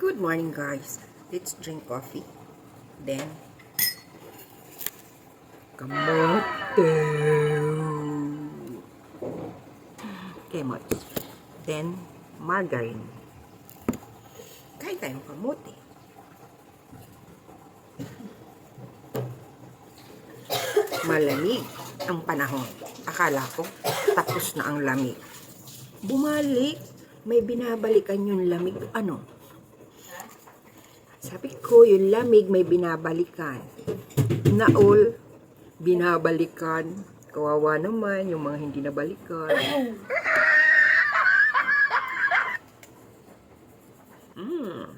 Good morning, guys. Let's drink coffee. Then, kamote. Kemot. Then, margarine. Kain tayong kamote. Malamig ang panahon. Akala ko, tapos na ang lamig. Bumalik. May binabalikan yung lamig. Ano? Sabi ko, yung lamig may binabalikan. Naol, binabalikan. Kawawa naman yung mga hindi nabalikan. Mm.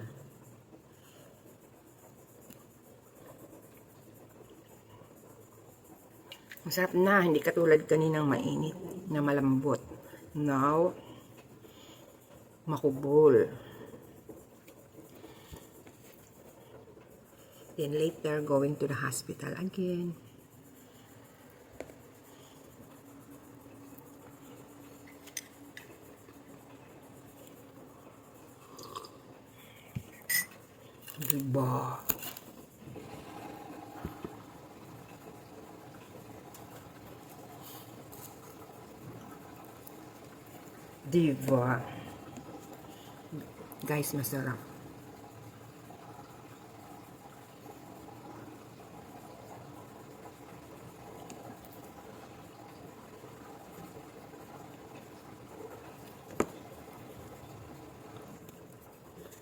Masarap na, hindi katulad kaninang mainit na malambot. Now, makubol. Then later, going to the hospital again. Diba? Diba? Guys, masarap.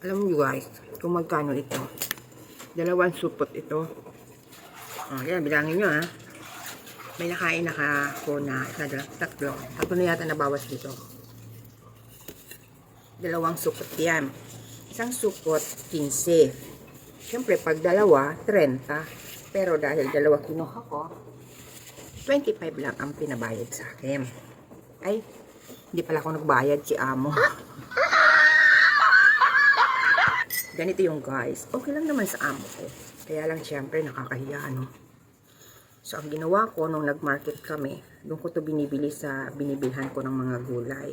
Alam niyo guys, kung magkano ito. Dalawang supot ito. Oh, yan, bilangin nyo ha. May nakain na ka ko na isa, tatlo. Tatlo na yata nabawas dito. Dalawang supot yan. Isang supot, 15. Siyempre, pag dalawa, 30. Pero dahil dalawa kinuha ko, 25 lang ang pinabayad sa akin. Ay, hindi pala ako nagbayad si amo. Ganito yung guys. Okay lang naman sa amo ko. Kaya lang syempre nakakahiya no. So ang ginawa ko nung nag-market kami, doon ko to binibili sa binibilhan ko ng mga gulay.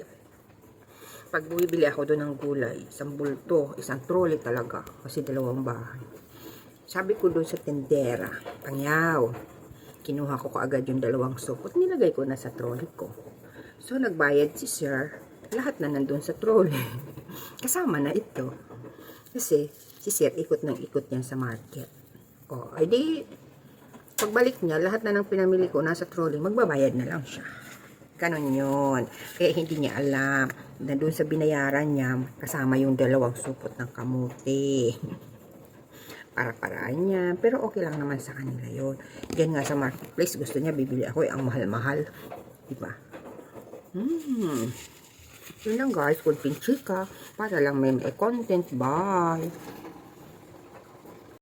Pag bumibili ako doon ng gulay, isang bulto, isang trolley talaga, kasi dalawang bahay. Sabi ko doon sa tendera, pangyaw, kinuha ko kaagad yung dalawang supot, nilagay ko na sa trolley ko. So nagbayad si sir, lahat na nandun sa trolley. Kasama na ito. Kasi, si Sir, ikot ng ikot niyan sa market. O, ay di, pagbalik niya, lahat na ng pinamili ko nasa trolley, magbabayad na lang siya. Ganon yun. Kaya hindi niya alam na doon sa binayaran niya, kasama yung dalawang supot ng kamuti. Para-paraan niya. Pero okay lang naman sa kanila yun. Yan nga sa marketplace, gusto niya bibili ako, eh, ang mahal-mahal. Diba? Hmm. Yun lang guys, kunting chika para lang may, may content. Bye!